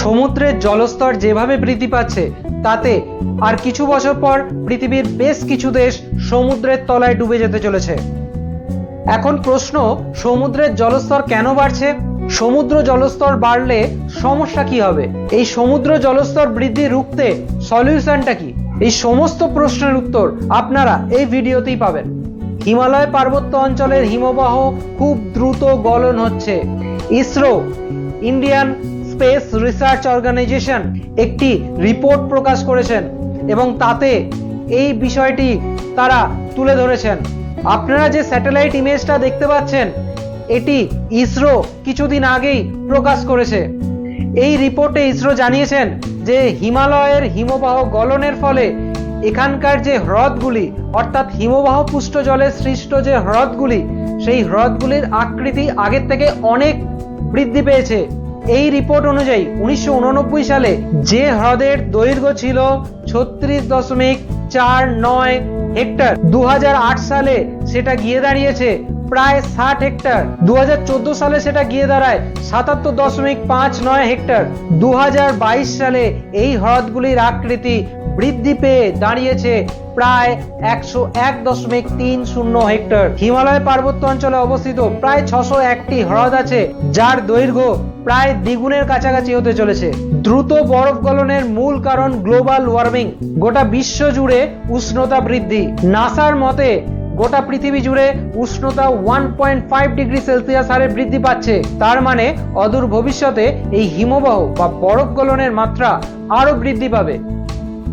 সমুদ্রের জলস্তর যেভাবে বৃদ্ধি পাচ্ছে, তাতে আর কিছু বছর পর পৃথিবীর বেশ কিছু দেশ সমুদ্রের তলায় ডুবে যেতে চলেছে। এখন প্রশ্ন, সমুদ্রের জলস্তর কেন বাড়ছে? সমুদ্র জলস্তর বাড়লে সমস্যা কি হবে? এই সমুদ্র জলস্তর বৃদ্ধি রুখতে সলিউশনটা কি? এই সমস্ত প্রশ্নের উত্তর আপনারা এই ভিডিওতেই পাবেন। হিমালয় পার্বত্য অঞ্চলের হিমবাহ খুব দ্রুত গলন হচ্ছে। ISRO, Indian space research organisation একটি রিপোর্ট প্রকাশ করেছেন এবং তাতে এই বিষয়টি তারা তুলে ধরেছেন। আপনারা যে স্যাটেলাইট ইমেজটা দেখতে পাচ্ছেন, এটি ইসরো কিছুদিন আগেই প্রকাশ করেছে। এই রিপোর্টে ইসরো জানিয়েছেন যে হিমালয়ের হিমবাহ গলনের ফলে এখানকার যে হ্রদগুলি, অর্থাৎ হিমবাহ পুষ্ট জলে সৃষ্ট যে হ্রদগুলি, সেই হ্রদগুলির আকৃতি আগের থেকে অনেক বৃদ্ধি পেয়েছে। এই রিপোর্ট অনুযায়ী উনিশশো উননব্বই সালে যে হ্রদের দৈর্ঘ্য ছিল ছত্রিশ দশমিক চার নয় হেক্টর দু হাজার আট সালে সেটা গিয়ে দাঁড়িয়েছে প্রায় ষাট হেক্টর। দু হাজার চোদ্দ সালে সেটা গিয়ে দাঁড়ায় সাতাত্তর দশমিক পাঁচ নয় হেক্টর। দু হাজার বাইশ সালে এই হ্রদগুলির আকৃতি বৃদ্ধি পেয়ে দাঁড়িয়েছে প্রায় একশো এক দশমিক তিন শূন্য হেক্টর। হিমালয় পার্বত্য অঞ্চলে অবস্থিত প্রায় ছশো একটি হ্রদ আছে, যার দৈর্ঘ্য প্রায় দ্বিগুণের কাছাকাছি হতে চলেছে। দ্রুত বরফ গলনের মূল কারণ গ্লোবাল ওয়ার্মিং। গোটা বিশ্ব জুড়ে উষ্ণতা বৃদ্ধি। নাসার মতে গোটা পৃথিবী জুড়ে উষ্ণতা one point five degree Celsius হারে বৃদ্ধি পাচ্ছে। তার মানে অদূর ভবিষ্যতে এই হিমবাহ বা বরফ গলনের মাত্রা আরও বৃদ্ধি পাবে।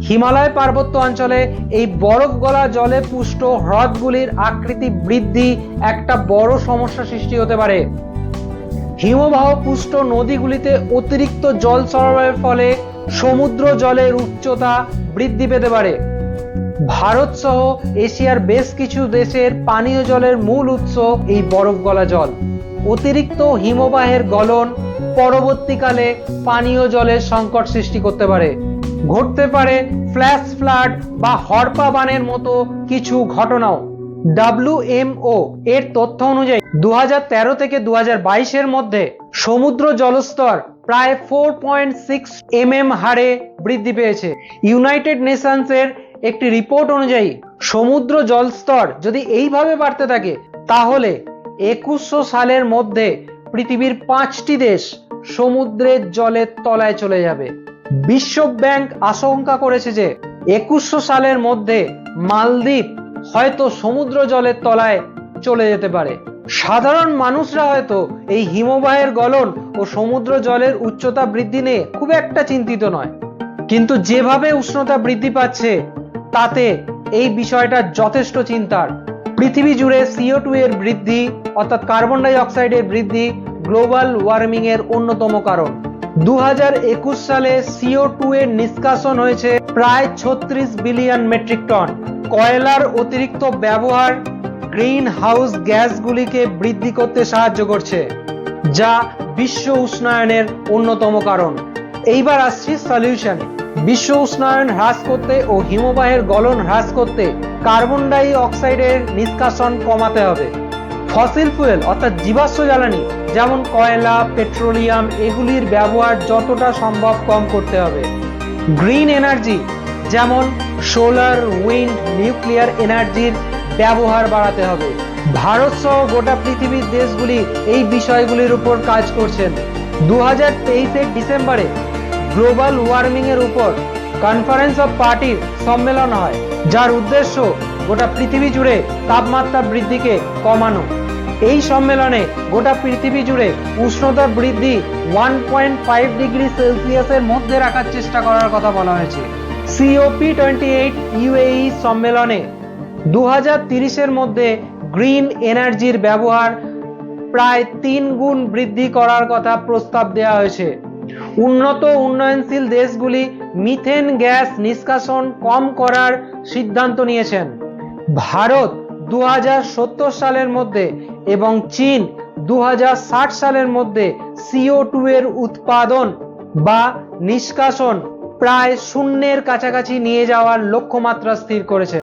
হিমালয় পার্বত্য অঞ্চলে এই বরফ গলা জলে পুষ্ট হ্রদগুলির আকৃতি বৃদ্ধি একটা বড় সমস্যা সৃষ্টি হতে পারে। হিমবাহ পুষ্ট নদীগুলিতে অতিরিক্ত জল সরবরাহের ফলে সমুদ্র জলের উচ্চতা বৃদ্ধি পেতে পারে। ভারত সহ এশিয়ার বেশ কিছু দেশের পানীয় জলের মূল উৎস এই বরফ গলা জল। অতিরিক্ত হিমবাহের গলন পরবর্তীকালে পানীয় জলের সংকট সৃষ্টি করতে পারে। ঘটতে পারে ফ্ল্যাশ ফ্লাড বা হরপা বানের মতো কিছু ঘটনাও। ডাব্লিউএমও এর তথ্য অনুযায়ী দু হাজার তেরো থেকে দু এর মধ্যে সমুদ্র জলস্তর প্রায় ফোর পয়েন্ট সিক্স এম হারে বৃদ্ধি পেয়েছে। ইউনাইটেড নেশনস এর একটি রিপোর্ট অনুযায়ী সমুদ্র জলস্তর যদি এইভাবে বাড়তে থাকে, তাহলে একুশশো সালের মধ্যে পৃথিবীর পাঁচটি দেশ সমুদ্রের জলের তলায় চলে যাবে। বিশ্ব ব্যাংক আশঙ্কা করেছে যে একুশশো সালের মধ্যে মালদ্বীপ হয়তো সমুদ্র জলের তলায় চলে যেতে পারে। সাধারণ মানুষরা হয়তো এই হিমবাহের গলন ও সমুদ্র জলের উচ্চতা বৃদ্ধি নিয়ে খুব একটা চিন্তিত নয়। কিন্তু যেভাবে উষ্ণতা বৃদ্ধি পাচ্ছে তাতে এই বিষয়টা যথেষ্ট চিন্তার। পৃথিবী জুড়ে সিও টু এর বৃদ্ধি, অর্থাৎ কার্বন ডাই অক্সাইডের বৃদ্ধি গ্লোবাল ওয়ার্মিং এর অন্যতম কারণ। দু হাজার একুশ সালে সিও টু এর নিষ্কাশন হয়েছে প্রায় ছত্রিশ বিলিয়ন মেট্রিক টন। কয়লার অতিরিক্ত ব্যবহার গ্রিন হাউস গ্যাসগুলিকে বৃদ্ধি করতে সাহায্য করছে, যা বিশ্ব উষ্ণায়নের অন্যতম কারণ। এইবার আসছি সলিউশন বিশ্ব উষ্ণায়ন হ্রাস করতে ও হিমবাহের গলন হ্রাস করতে কার্বন ডাই অক্সাইডের নিষ্কাশন কমাতে হবে। ফসিল ফুয়েল, অর্থাৎ জীবাশ্ম জ্বালানি, যেমন কয়লা, পেট্রোলিয়াম, এগুলির ব্যবহার যতটা সম্ভব কম করতে হবে। গ্রিন এনার্জি, যেমন সোলার, উইন্ড, নিউক্লিয়ার এনার্জির ব্যবহার বাড়াতে হবে। ভারত সহ গোটা পৃথিবীর দেশগুলি এই বিষয়গুলির উপর কাজ করছেন। দু হাজার তেইশের ডিসেম্বরে গ্লোবাল ওয়ার্মিং এর উপর কনফারেন্স অফ পার্টির সম্মেলন হয়, যার উদ্দেশ্য গোটা পৃথিবী জুড়ে তাপমাত্রা বৃদ্ধিকে কমানো। এই সম্মেলনে গোটা পৃথিবী জুড়ে উষ্ণতা বৃদ্ধি ওয়ান পয়েন্ট ফাইভ ডিগ্রি সেলসিয়াসের মধ্যে রাখার চেষ্টা করার কথা বলা হয়েছে। সিওপি টোয়েন্টি এইট ইউএই সম্মেলনে দু হাজার তিরিশের মধ্যে গ্রিন এনার্জির ব্যবহার প্রায় তিন গুণ বৃদ্ধি করার কথা প্রস্তাব দেওয়া হয়েছে। উন্নত উন্নয়নশীল দেশগুলি মিথেন গ্যাস নিষ্কাশন কম করার সিদ্ধান্ত নিয়েছেন। ভারত দু হাজার সত্তর সালের মধ্যে এবং চীন দু হাজার ষাট সালের মধ্যে সিও টু এর উৎপাদন বা নিষ্কাশন প্রায় শূন্যের কাছাকাছি নিয়ে যাওয়ার লক্ষ্যমাত্রা স্থির করেছে।